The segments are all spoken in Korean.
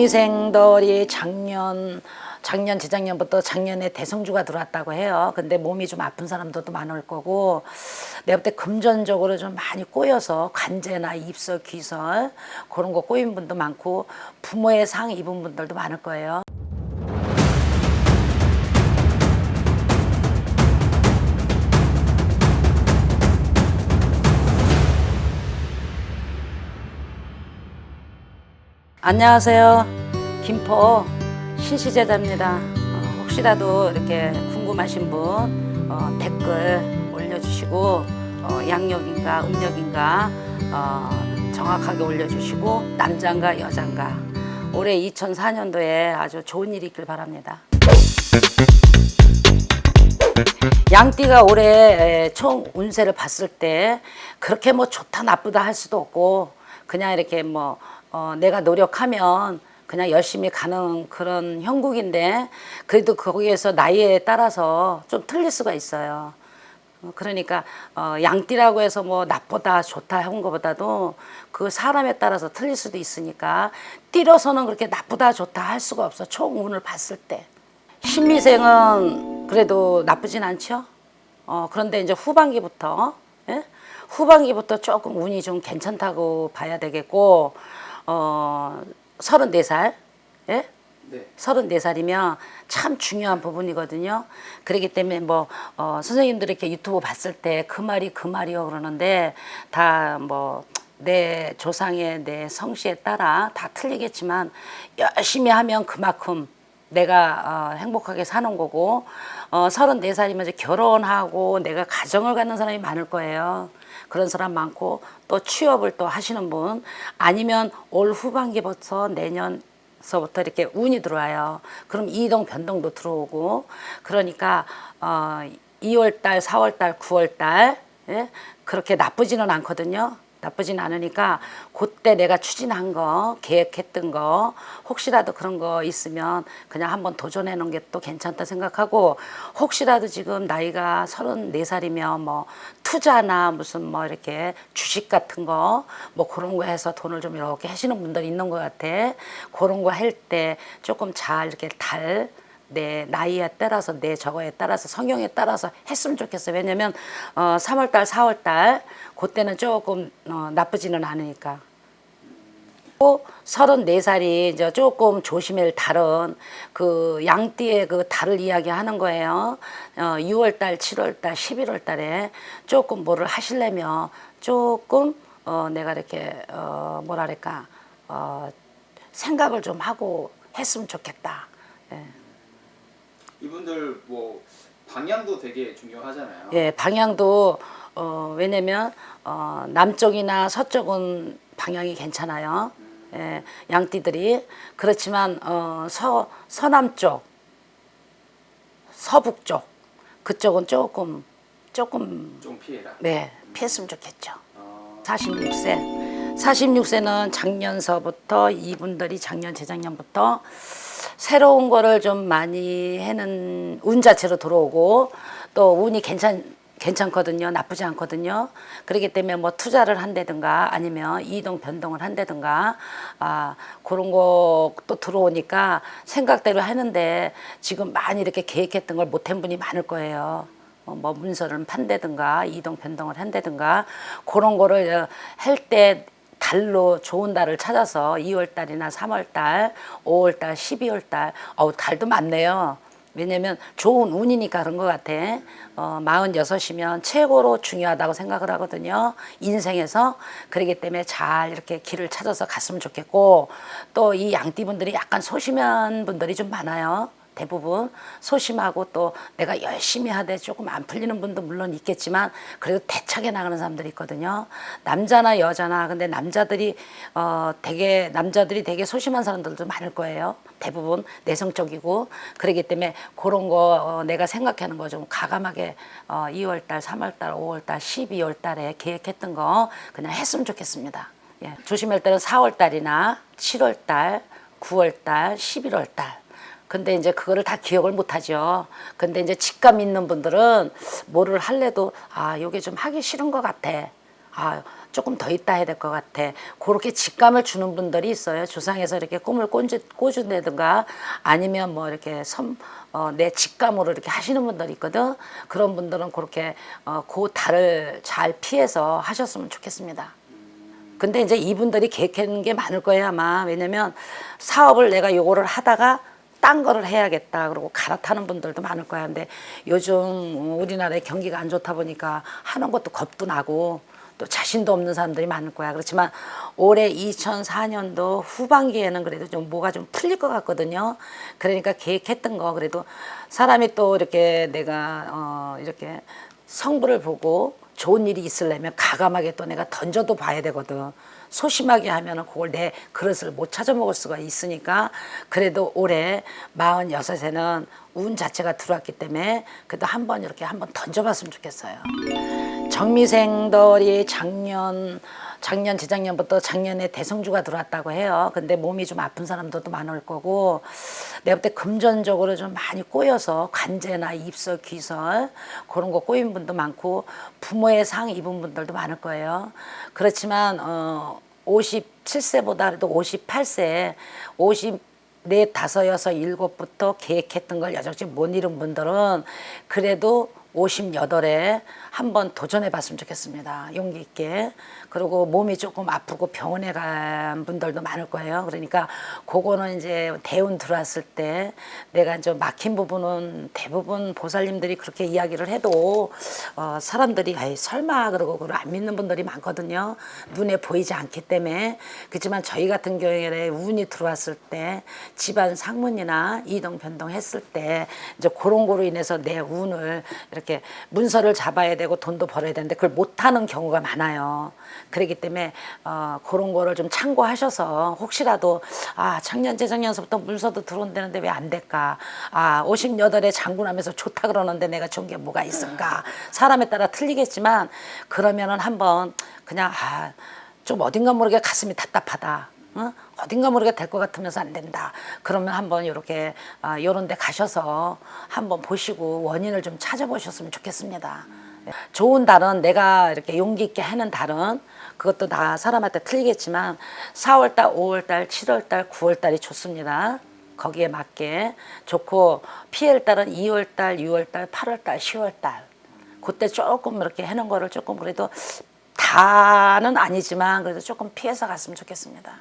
신미생들이 작년 작년 재작년부터 작년에 대성주가 들어왔다고 해요. 근데 몸이 좀 아픈 사람들도 많을 거고 내가 볼때 금전적으로 좀 많이 꼬여서 관제나 입설, 귀설 그런 거 꼬인 분도 많고 부모의 상 입은 분들도 많을 거예요. 안녕하세요. 김포 신시제자입니다. 어, 혹시라도 이렇게 궁금하신 분 어, 댓글 올려주시고 어, 양력인가 음력인가 어, 정확하게 올려주시고 남자인가 여자인가 올해 2004년도에 아주 좋은 일이 있길 바랍니다. 양띠가 올해 총 운세를 봤을 때 그렇게 뭐 좋다 나쁘다 할 수도 없고 그냥 이렇게 뭐 어, 내가 노력하면 그냥 열심히 가는 그런 형국인데 그래도 거기에서 나이에 따라서 좀 틀릴 수가 있어요. 어, 그러니까 어, 양띠라고 해서 뭐 나쁘다 좋다 한 것보다도 그 사람에 따라서 틀릴 수도 있으니까 띠로서는 그렇게 나쁘다 좋다 할 수가 없어 총 운을 봤을 때 신미생은 그래도 나쁘진 않죠. 어, 그런데 이제 후반기부터 예? 후반기부터 조금 운이 좀 괜찮다고 봐야 되겠고 어, 34살 예? 네. 34살이면 참 중요한 부분이거든요. 그렇기 때문에 뭐 어, 선생님들이 이렇게 유튜브 봤을 때 그 말이 그 말이요 그러는데 다 뭐 내 조상의 내 성씨에 따라 다 틀리겠지만 열심히 하면 그만큼 내가 어, 행복하게 사는 거고 어, 34살이면 이제 결혼하고 내가 가정을 갖는 사람이 많을 거예요. 그런 사람 많고 또 취업을 또 하시는 분 아니면 올 후반기부터 내년 서부터 이렇게 운이 들어와요. 그럼 이동 변동도 들어오고 그러니까 어 2월 달, 4월 달, 9월 달 예? 그렇게 나쁘지는 않거든요. 나쁘진 않으니까 그때 내가 추진한 거, 계획했던 거 혹시라도 그런 거 있으면 그냥 한번 도전해 놓은 게 또 괜찮다 생각하고 혹시라도 지금 나이가 34살이면 뭐 투자나 무슨 뭐 이렇게 주식 같은 거 뭐 그런 거 해서 돈을 좀 이렇게 하시는 분들이 있는 것 같아. 그런 거 할 때 조금 잘 이렇게 달 내 나이에 따라서 내 저거에 따라서 성형에 따라서 했으면 좋겠어. 왜냐면 어 3월 달, 4월 달 그때는 조금 어, 나쁘지는 않으니까. 또 34살이 이제 조금 조심할 달은 그 양띠의 그 달을 이야기하는 거예요. 어, 6월 달, 7월 달, 11월 달에 조금 뭐를 하시려면 조금 어, 내가 이렇게 어, 뭐랄까 어, 생각을 좀 하고 했으면 좋겠다. 예. 이분들 뭐 방향도 되게 중요하잖아요. 예, 방향도 어, 왜냐면 어, 남쪽이나 서쪽은 방향이 괜찮아요. 예, 양띠들이 그렇지만 어, 서 서남쪽, 서북쪽 그쪽은 조금 조금 좀 피해라. 네 피했으면 좋겠죠. 어, 46세. 46세는 작년서부터 이분들이 작년 재작년부터 새로운 거를 좀 많이 해는 운 자체로 들어오고 또 운이 괜찮 괜찮거든요. 나쁘지 않거든요. 그렇기 때문에 뭐 투자를 한다든가 아니면 이동 변동을 한다든가 아 그런 거 또 들어오니까 생각대로 하는데 지금 많이 이렇게 계획했던 걸 못한 분이 많을 거예요. 어, 뭐 문서를 판다든가 이동 변동을 한다든가 그런 거를 할 때 달로 좋은 달을 찾아서 2월 달이나 3월 달, 5월 달, 12월 달, 어우 달도 많네요. 왜냐면 좋은 운이니까 그런 것 같아. 어, 46이면 최고로 중요하다고 생각을 하거든요. 인생에서. 그렇기 때문에 잘 이렇게 길을 찾아서 갔으면 좋겠고, 또 이 양띠분들이 약간 소심한 분들이 좀 많아요. 대부분 소심하고 또 내가 열심히 하되 조금 안 풀리는 분도 물론 있겠지만 그래도 대차게 나가는 사람들이 있거든요. 남자나 여자나 근데 남자들이 어 되게 남자들이 되게 소심한 사람들도 많을 거예요. 대부분 내성적이고 그렇기 때문에 그런 거 어, 내가 생각하는 거 좀 가감하게 어 2월 달, 3월 달, 5월 달, 12월 달에 계획했던 거 그냥 했으면 좋겠습니다. 예. 조심할 때는 4월 달이나 7월 달, 9월 달, 11월 달 근데 이제 그거를 다 기억을 못 하죠. 근데 이제 직감 있는 분들은 뭐를 할래도 아, 요게 좀 하기 싫은 것 같아. 아 조금 더 있다 해야 될 것 같아. 그렇게 직감을 주는 분들이 있어요. 조상에서 이렇게 꿈을 꽂주, 꽂준다든가 아니면 뭐 이렇게 섬, 어, 내 직감으로 이렇게 하시는 분들이 있거든. 그런 분들은 그렇게 어, 그 달을 잘 피해서 하셨으면 좋겠습니다. 근데 이제 이분들이 계획하는 게 많을 거예요 아마 왜냐면 사업을 내가 요거를 하다가 딴 거를 해야겠다 그러고 갈아타는 분들도 많을 거야. 근데 요즘 우리나라의 경기가 안 좋다 보니까 하는 것도 겁도 나고 또 자신도 없는 사람들이 많을 거야. 그렇지만 올해 2004년도 후반기에는 그래도 좀 뭐가 좀 풀릴 것 같거든요. 그러니까 계획했던 거 그래도 사람이 또 이렇게 내가 어 이렇게 성부를 보고 좋은 일이 있으려면 가감하게 또 내가 던져도 봐야 되거든. 소심하게 하면은 그걸 내 그릇을 못 찾아 먹을 수가 있으니까 그래도 올해 46에는 운 자체가 들어왔기 때문에 그래도 한번 이렇게 한번 던져봤으면 좋겠어요. 정미생들이 작년 작년 재작년부터 작년에 대성주가 들어왔다고 해요. 근데 몸이 좀 아픈 사람들도 많을 거고 내가 볼때 금전적으로 좀 많이 꼬여서 관제나 입설, 귀설 그런 거 꼬인 분도 많고 부모의 상 입은 분들도 많을 거예요. 그렇지만 어 57세보다 그래도 58세 50 넷, 다섯, 여섯, 일곱부터 계획했던 걸 여전히 못 이룬 분들은 그래도 58에 한번 도전해 봤으면 좋겠습니다. 용기 있게. 그리고 몸이 조금 아프고 병원에 간 분들도 많을 거예요. 그러니까 그거는 이제 대운 들어왔을 때 내가 이제 막힌 부분은 대부분 보살님들이 그렇게 이야기를 해도 어, 사람들이 아이 설마 그러고 그걸 안 믿는 분들이 많거든요. 눈에 보이지 않기 때문에. 그렇지만 저희 같은 경우에 운이 들어왔을 때 집안 상문이나 이동 변동했을 때 이제 그런 거로 인해서 내 운을 이렇게 문서를 잡아야 되고 돈도 벌어야 되는데 그걸 못하는 경우가 많아요. 그렇기 때문에 어, 그런 거를 좀 참고하셔서 혹시라도 아 작년 재작년서부터 문서도 들어온다는데 왜 안 될까? 아 58에 장군하면서 좋다 그러는데 내가 좋은 게 뭐가 있을까? 사람에 따라 틀리겠지만 그러면은 한번 그냥 아, 좀 어딘가 모르게 가슴이 답답하다. 어? 어딘가 모르게 될 것 같으면서 안 된다. 그러면 한번 이렇게 아, 이런 데 가셔서 한번 보시고 원인을 좀 찾아보셨으면 좋겠습니다. 예. 좋은 달은 내가 이렇게 용기 있게 하는 달은 그것도 다 사람한테 틀리겠지만 4월달, 5월달, 7월달, 9월달이 좋습니다. 거기에 맞게 좋고 피해를 달은 2월달, 6월달, 8월달, 10월달 그때 조금 이렇게 해놓은 거를 조금 그래도 다는 아니지만 그래도 조금 피해서 갔으면 좋겠습니다.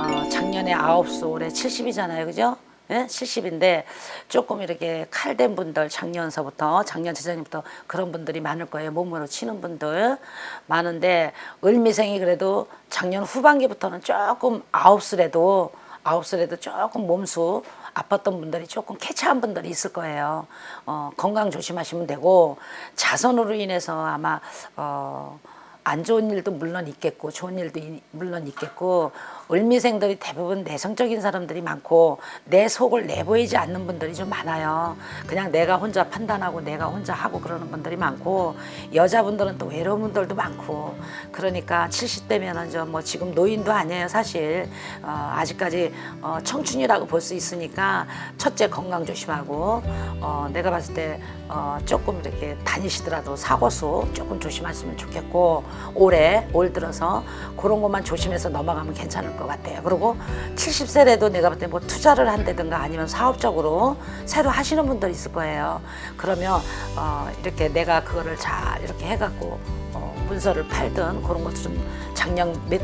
어, 작년에 아홉수 올해 70이잖아요. 그죠? 예? 70인데 조금 이렇게 칼된 분들 작년서부터 작년 재작년부터 그런 분들이 많을 거예요. 몸으로 치는 분들 많은데 을미생이 그래도 작년 후반기부터는 조금 아홉 수라도 아홉 수라도 조금 몸수 아팠던 분들이 조금 캐치한 분들이 있을 거예요. 어, 건강 조심하시면 되고 자선으로 인해서 아마 어, 안 좋은 일도 물론 있겠고 좋은 일도 이- 물론 있겠고 을미생들이 대부분 내성적인 사람들이 많고 내 속을 내보이지 않는 분들이 좀 많아요. 그냥 내가 혼자 판단하고 내가 혼자 하고 그러는 분들이 많고 여자분들은 또 외로운 분들도 많고 그러니까 70대면은 좀뭐 지금 노인도 아니에요 사실 어, 아직까지 어, 청춘이라고 볼 수 있으니까 첫째 건강 조심하고 어, 내가 봤을 때 어, 조금 이렇게 다니시더라도 사고수 조금 조심하시면 좋겠고 올해 올 들어서 그런 것만 조심해서 넘어가면 괜찮을 것 같아요. 그리고 70세라도 내가 볼 때 뭐 투자를 한다든가 아니면 사업적으로 새로 하시는 분들 있을 거예요. 그러면 어, 이렇게 내가 그거를 잘 이렇게 해갖고 어, 문서를 팔든 그런 것도 좀 작년 몇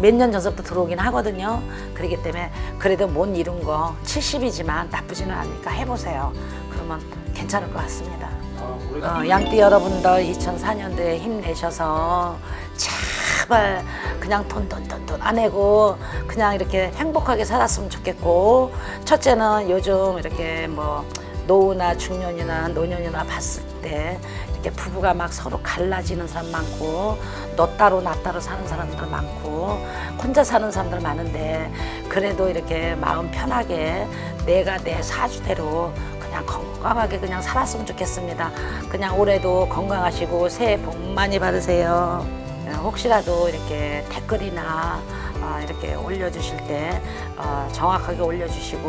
몇년 전부터 들어오긴 하거든요. 그렇기 때문에 그래도 못 이룬 거 70이지만 나쁘지는 않으니까 해보세요. 그러면 괜찮을 것 같습니다. 어, 양띠 여러분들 2004년도에 힘내셔서 제발 그냥 돈 돈 돈 돈 안 내고 그냥 이렇게 행복하게 살았으면 좋겠고 첫째는 요즘 이렇게 뭐 노후나 중년이나 노년이나 봤을 때 이렇게 부부가 막 서로 갈라지는 사람 많고 너 따로 나 따로 사는 사람들 많고 혼자 사는 사람들 많은데 그래도 이렇게 마음 편하게 내가 내 사주대로 그냥 건강하게 그냥 살았으면 좋겠습니다. 그냥 올해도 건강하시고 새해 복 많이 받으세요. 어, 혹시라도 이렇게 댓글이나 어, 이렇게 올려주실 때 어, 정확하게 올려주시고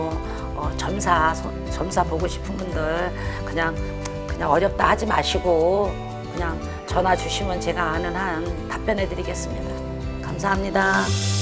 어, 점사 소- 점사 보고 싶은 분들 그냥 그냥 어렵다 하지 마시고 그냥 전화 주시면 제가 아는 한 답변해 드리겠습니다. 감사합니다.